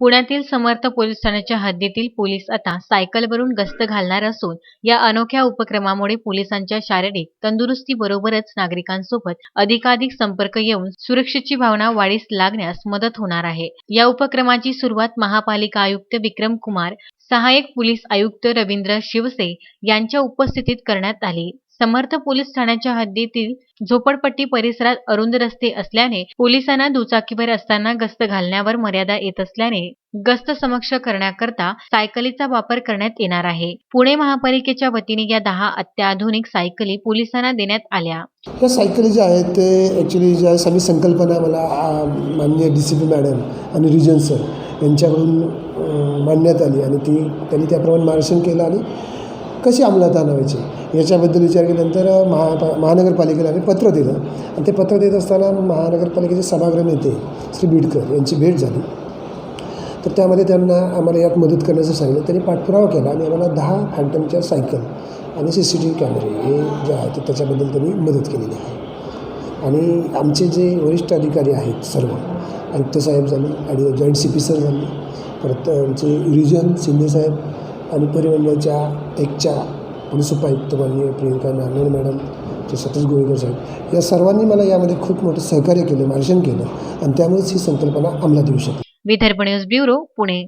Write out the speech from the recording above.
पुण्यातील समर्थ पोलीस ठाण्याच्या हद्दीतील पोलीस आता सायकलवरून गस्त घालणार असून या अनोख्या उपक्रमामुळे पोलिसांच्या शारीरिक तंदुरुस्तीबरोबरच नागरिकांसोबत अधिकाधिक संपर्क येऊन सुरक्षेची भावना वाढीस लागण्यास मदत होणार आहे. या उपक्रमाची सुरुवात महापालिका आयुक्त विक्रम कुमार सहाय्यक पोलीस आयुक्त रवींद्र शिवसे यांच्या उपस्थितीत करण्यात आली. समर्थ पोलीस ठाण्याच्या हद्दीतील झोपडपट्टी परिसरात अरुंद रस्ते असल्याने पोलिसांना दुचाकीवर असताना गस्त घालण्यावर मर्यादा येत असल्याने गस्त समक्ष करण्याकरता सायकलीचा वापर करण्यात येणार आहे. पुणे महापालिकेच्या वतीने या दहा अत्याधुनिक सायकली पोलिसांना देण्यात आल्या. या सायकली ज्या आहेत ते ॲक्च्युली ज्या सगळी संकल्पना मला माननीय डी सी पी मॅडम आणि रिजन सर यांच्याकडून मांडण्यात आली आणि ती त्यांनी त्याप्रमाणे मार्गदर्शन केलं आणि कशी अंमलात आणायची? याच्याबद्दल विचार केल्यानंतर महा महानगरपालिकेला आम्ही पत्र दिलं. आणि ते पत्र देत असताना महानगरपालिकेचे सभागृह नेते श्री बीडकर यांची भेट झाली. तर त्यामध्ये त्यांना आम्हाला यात मदत करण्याचं सांगितलं. त्यांनी पाठपुरावा केला आणि आम्हाला दहा फॅन्टमच्या सायकल आणि सी सी टी व्ही कॅमेरे हे जे आहेत ते त्याच्याबद्दल त्यांनी मदत केलेली आहे. आणि आमचे जे वरिष्ठ अधिकारी आहेत सर्व आयुक्त साहेब झाले आणि जॉईंट सी पी सर झाले परत आमचे रिजन शिंदे साहेब आणि परिमंडळाच्या एकच्या पोलीस उपायुक्त माननीय प्रियंका नारायण मॅडम ते सतीश गोळीकर साहेब या सर्वांनी मला यामध्ये खूप मोठं सहकार्य केलं मार्गदर्शन केलं आणि त्यामुळेच ही संकल्पना अंमलात येऊ शकते विदर्भ न्यूज ब्युरो पुणे.